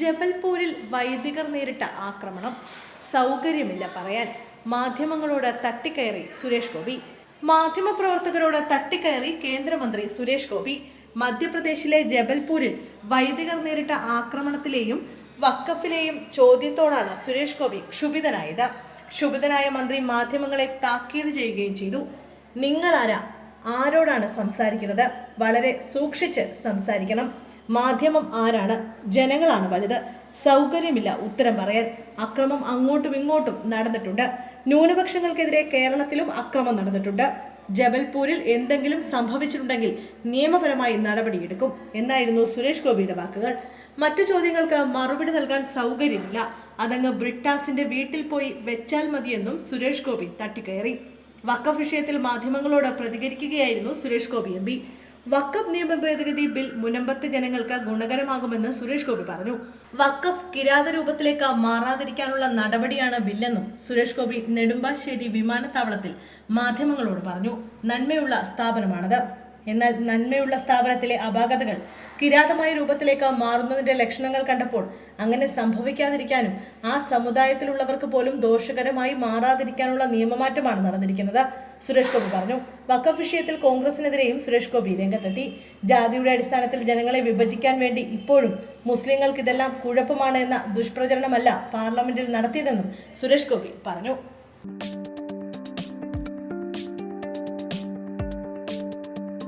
ജബൽപൂരിൽ വൈദികർ നേരിട്ട ആക്രമണം സൗകര്യമില്ല പറയാൻ മാധ്യമങ്ങളോട് തട്ടിക്കയറി സുരേഷ് ഗോപി. മാധ്യമപ്രവർത്തകരോട് തട്ടിക്കയറി കേന്ദ്രമന്ത്രി സുരേഷ് ഗോപി. മധ്യപ്രദേശിലെ ജബൽപൂരിൽ വൈദികർ നേരിട്ട ആക്രമണത്തിലെയും വക്കഫിലെയും ചോദ്യത്തോടാണ് സുരേഷ് ഗോപി ക്ഷുഭിതനായത്. ക്ഷുഭിതനായ മന്ത്രി മാധ്യമങ്ങളെ താക്കീത് ചെയ്യുകയും ചെയ്തു. നിങ്ങളാരാ? ആരോടാണ് സംസാരിക്കുന്നത്? വളരെ സൂക്ഷിച്ച് സംസാരിക്കണം. മാധ്യമം ആരാണ്? ജനങ്ങളാണ് വലുത്. സൗകര്യമില്ല ഉത്തരം പറയാൻ. അക്രമം അങ്ങോട്ടും ഇങ്ങോട്ടും നടന്നിട്ടുണ്ട്. ന്യൂനപക്ഷങ്ങൾക്കെതിരെ കേരളത്തിലും അക്രമം നടന്നിട്ടുണ്ട്. ജബൽപൂരിൽ എന്തെങ്കിലും സംഭവിച്ചിട്ടുണ്ടെങ്കിൽ നിയമപരമായി നടപടിയെടുക്കും എന്നായിരുന്നു സുരേഷ് ഗോപിയുടെ വാക്കുകൾ. മറ്റു ചോദ്യങ്ങൾക്ക് മറുപടി നൽകാൻ സൗകര്യമില്ല. അതങ്ങ് ബ്രിട്ടാസിന്റെ വീട്ടിൽ പോയി വെച്ചാൽ മതിയെന്നും സുരേഷ് ഗോപി തട്ടിക്കയറി. വക്കഫ് വിഷയത്തിൽ മാധ്യമങ്ങളോട് പ്രതികരിക്കുകയായിരുന്നു സുരേഷ് ഗോപി എം പി. വക്കഫ് നിയമ ഭേദഗതി ബിൽ മുനമ്പത്തെ ജനങ്ങൾക്ക് ഗുണകരമാകുമെന്ന് സുരേഷ് ഗോപി പറഞ്ഞു. വക്കഫ് കിരാത രൂപത്തിലേക്ക് മാറാതിരിക്കാനുള്ള നടപടിയാണ് ബില്ലെന്നും സുരേഷ് ഗോപി നെടുമ്പാശ്ശേരി വിമാനത്താവളത്തിൽ മാധ്യമങ്ങളോട് പറഞ്ഞു. നന്മയുള്ള സ്ഥാപനമാണത്. എന്നാൽ നന്മയുള്ള സ്ഥാപനത്തിലെ അപാകതകൾ കിരാതമായ രൂപത്തിലേക്ക് മാറുന്നതിന്റെ ലക്ഷണങ്ങൾ കണ്ടപ്പോൾ അങ്ങനെ സംഭവിക്കാതിരിക്കാനും ആ സമുദായത്തിലുള്ളവർക്ക് പോലും ദോഷകരമായി മാറാതിരിക്കാനുള്ള നിയമമാറ്റമാണ് നടന്നിരിക്കുന്നത്. സുരേഷ് ഗോപി പറഞ്ഞു വക്കഫ് വിഷയത്തിൽ കോൺഗ്രസിനെതിരെയും സുരേഷ് ഗോപി രംഗത്തെത്തി. ജാതിയുടെ അടിസ്ഥാനത്തിൽ ജനങ്ങളെ വിഭജിക്കാൻ വേണ്ടി ഇപ്പോഴും മുസ്ലിങ്ങൾക്ക് ഇതെല്ലാം കുഴപ്പമാണ് എന്ന ദുഷ്പ്രചരണമല്ല പാർലമെന്റിൽ നടത്തിയതെന്നും സുരേഷ് ഗോപി പറഞ്ഞു.